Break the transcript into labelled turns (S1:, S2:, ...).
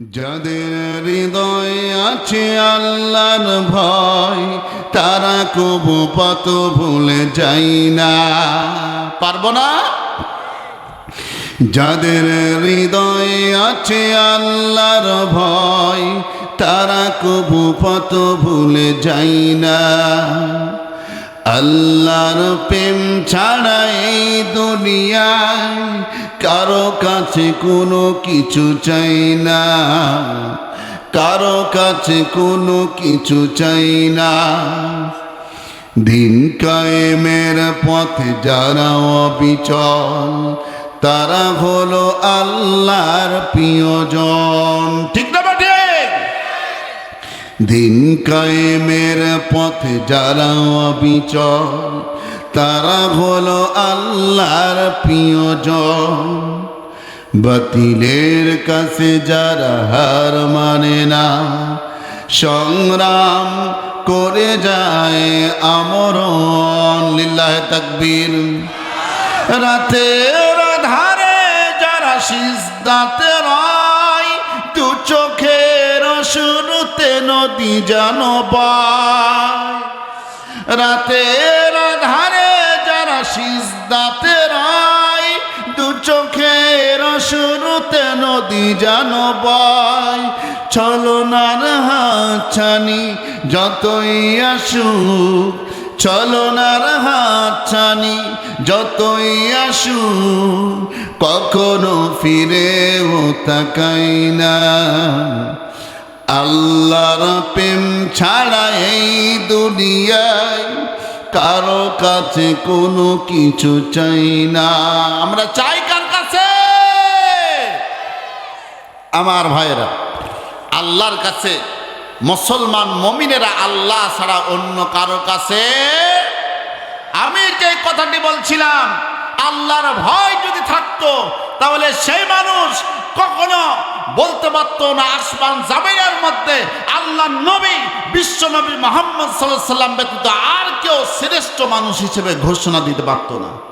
S1: যাদের হৃদয় আছে আল্লাহর ভয়, তারা কবু পত ভুলে যাই না। পারব না? যাদের হৃদয় আছে আল্লাহর ভয়, তারা কবু পত ভুলে যাই না। আল্লাহর প্রেম ছাড়া এই দুনিয়ায় কারও কাছে কোনো কিছু চাই না। কারও কাছে কোনো কিছু চাই না। দিন কায়েমের পথে যারা অবিচল, তারা হলো আল্লাহর প্রিয়জন। ঠিক না বাটে দিন কায়েমের পথে যারা অবিচল তারা হলো আল্লাহর প্রিয়জন। বাতিলের কাছে যারা হার মানে না, সংগ্রাম করে যায় আমরণ। লিল্লাহ তাকবীর। রাতের ধারে যারা সিজদাতে রায়, দু চোখের শুরুতে নদী জানো পায় রাতের সিজদাতে রয় দু চোখের শুরুতে নদী জানো বয়। ছলনার হাতছানি, যতই আসুক। ছলনার হাতছানি, যতই আসুক। কখনো ফিরেও তাকাই না। আল্লাহর প্রেম ছাড়া এই দুনিয়ায় কারও কাছে কোনো কিছু চাই না। আমরা চাই কার কাছে? আমার ভাইয়েরা, আল্লাহর কাছে, মুসলমান মমিনেরা আল্লাহ ছাড়া অন্য কারও কাছে? আমি যে কথাটি বলছিলাম, আল্লাহর ভয় যদি থাকতো, তাহলে সেই মানুষ কখনো বলতে পারতো না, আসমান জামিনের মধ্যে আল্লাহ নবী, বিশ্ব নবী মোহাম্মদ সাল্লাম ব্যতীত আর মানুষ হিসেবে ঘোষণা দিতে পারতো না।